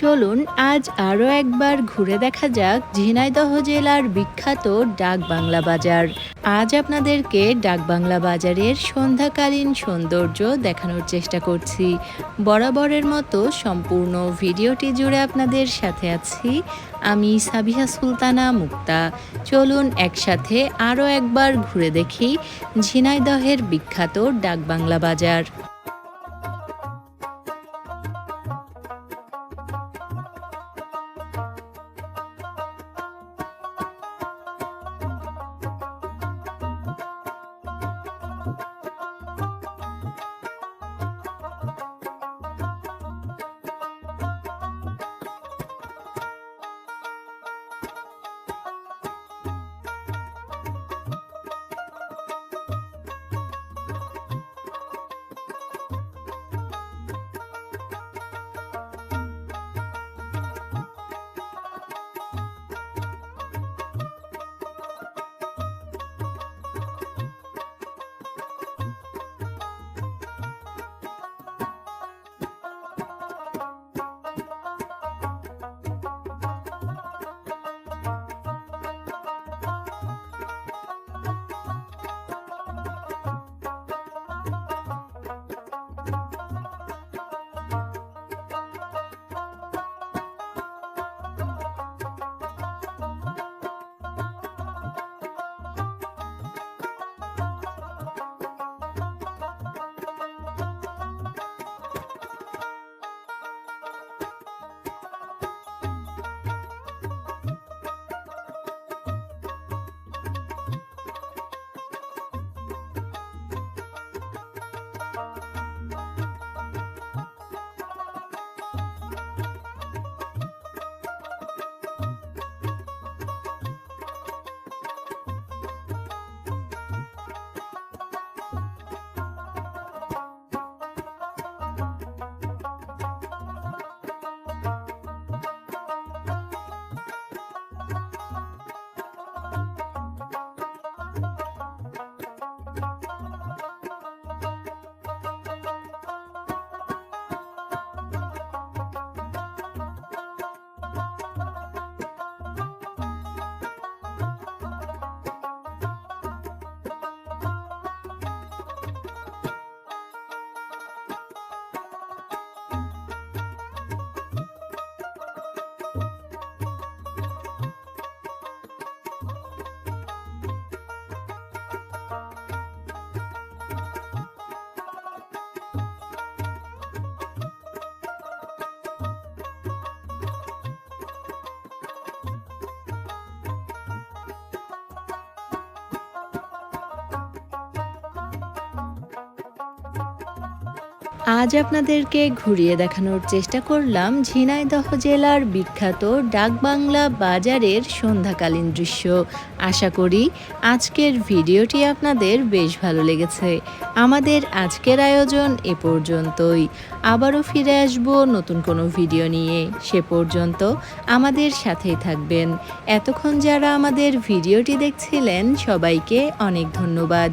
চলুন আজ আরও একবার ঘুরে দেখা যাক ঝিনাইদহ জেলার বিখ্যাত ডাক বাংলা বাজার। আজ আপনাদেরকে ডাক বাংলা বাজারের সন্ধ্যাকালীন সৌন্দর্য দেখানোর চেষ্টা করছি। বরাবরের মতো সম্পূর্ণ ভিডিওটি জুড়ে আপনাদের সাথে আছি আমি সাবিহা সুলতানা মুক্তা। চলুন একসাথে আরও একবার ঘুরে দেখি ঝিনাইদহের বিখ্যাত ডাক বাংলা বাজার। আজ আপনাদেরকে ঘুরিয়ে দেখানোর চেষ্টা করলাম ঝিনাইদহ জেলার বিখ্যাত ডাকবাংলা বাজারের সন্ধ্যাকালীন দৃশ্য। আশা করি আজকের ভিডিওটি আপনাদের বেশ ভালো লেগেছে। আমাদের আজকের আয়োজন এ পর্যন্তই। আবারও ফিরে আসব নতুন কোনো ভিডিও নিয়ে। সে পর্যন্ত আমাদের সাথেই থাকবেন। এতক্ষণ যারা আমাদের ভিডিওটি দেখছিলেন, সবাইকে অনেক ধন্যবাদ।